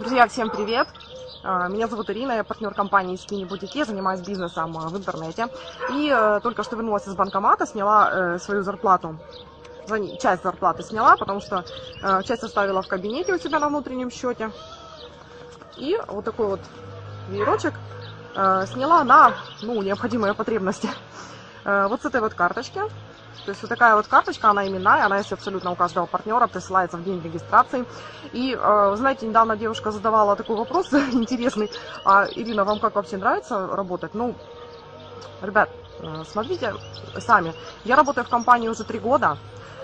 Друзья, всем привет! А, Меня зовут Ирина, я партнер компании Skinny Boutique, занимаюсь бизнесом а, в интернете. И э, только что вернулась из банкомата, сняла э, свою зарплату. Часть зарплаты сняла, потому что э, часть оставила в кабинете у себя на внутреннем счете. И вот такой вот веерочек сняла на ну, необходимые потребности. Вот с этой вот карточки. То есть вот такая вот карточка, она именная, она есть абсолютно у каждого партнера, присылается в день регистрации. И, э, знаете, недавно девушка задавала такой вопрос интересный. А, Ирина, вам как вообще нравится работать? Ну, ребят, э, смотрите сами. Я работаю в компании уже три года.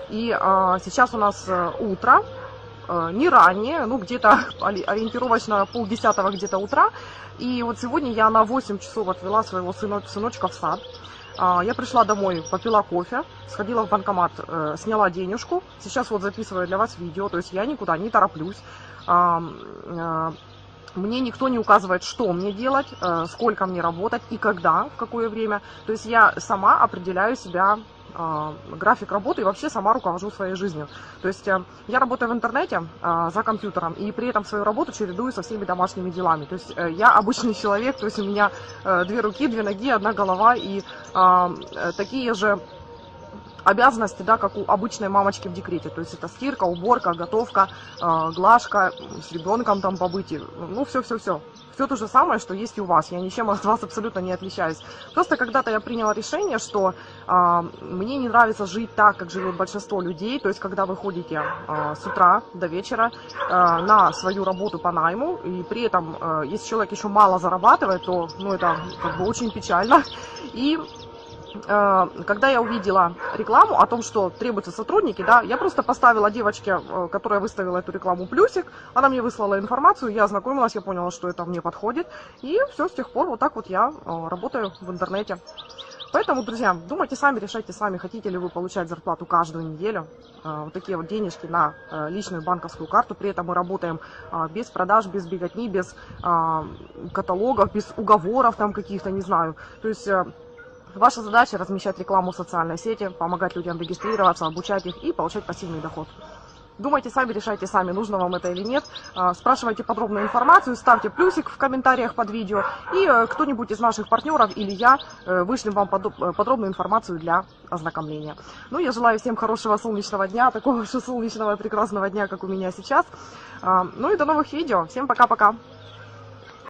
И э, сейчас у нас утро, не раннее, ну где-то ори- ориентировочно полдесятого где-то утра. И вот сегодня я на 8 часов отвела своего сыночка в сад. А, Я пришла домой, попила кофе, сходила в банкомат, э, сняла денежку. Сейчас вот записываю для вас видео, то есть я никуда не тороплюсь. А, э, Мне никто не указывает, что мне делать, э, сколько мне работать и когда, в какое время. То есть я сама определяю себя график работы и вообще сама руковожу своей жизнью. То есть э, я работаю в интернете а, за компьютером и при этом свою работу чередую со всеми домашними делами. То есть э, я обычный человек, то есть у меня э, две руки, две ноги, одна голова и а, такие же обязанности, да, как у обычной мамочки в декрете. То есть это стирка, уборка, готовка, э, глажка, с ребенком там побыть. и, Ну, все-все-все. Все то же самое, что есть и у вас. Я ничем от вас абсолютно не отличаюсь. Просто когда-то я приняла решение, что а, мне не нравится жить так, как живет большинство людей. То есть, когда вы ходите а, с утра до вечера а, на свою работу по найму, и при этом, а, если человек еще мало зарабатывает, то ну, это как бы очень печально. И э, когда я увидела рекламу о том, что требуются сотрудники, да, я просто поставила девочке, э, которая выставила эту рекламу, плюсик, она мне выслала информацию, я ознакомилась, я поняла, что это мне подходит, и все, с тех пор вот так вот я э, работаю в интернете. Поэтому, друзья, думайте сами, решайте сами, хотите ли вы получать зарплату каждую неделю, э, вот такие вот денежки на э, личную банковскую карту, при этом мы работаем э, без продаж, без беготни, без э, каталогов, без уговоров там каких-то, не знаю, то есть э, Ваша задача размещать рекламу в социальной сети, помогать людям регистрироваться, обучать их и получать пассивный доход. Думайте сами, решайте сами, нужно вам это или нет. А, Спрашивайте подробную информацию, ставьте плюсик в комментариях под видео. И э, кто-нибудь из наших партнеров или я э, вышлем вам э, подробную информацию для ознакомления. Ну, я желаю всем хорошего солнечного дня, такого же солнечного и прекрасного дня, как у меня сейчас. А, Ну и до новых видео. Всем пока-пока.